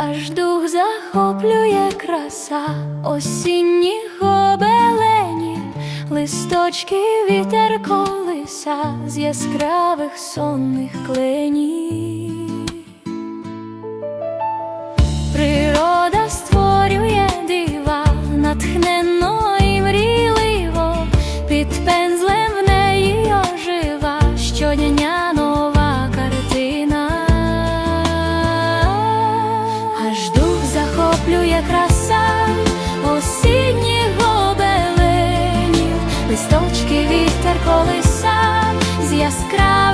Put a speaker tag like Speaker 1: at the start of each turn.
Speaker 1: аж дух захоплює краса осінніх обеленів, листочки вітер колиса з яскравих сонних кленів. Природа створює дива натхненно і мрійливо, під краса осінніх гобеленів, листочки вітер колиса з клей.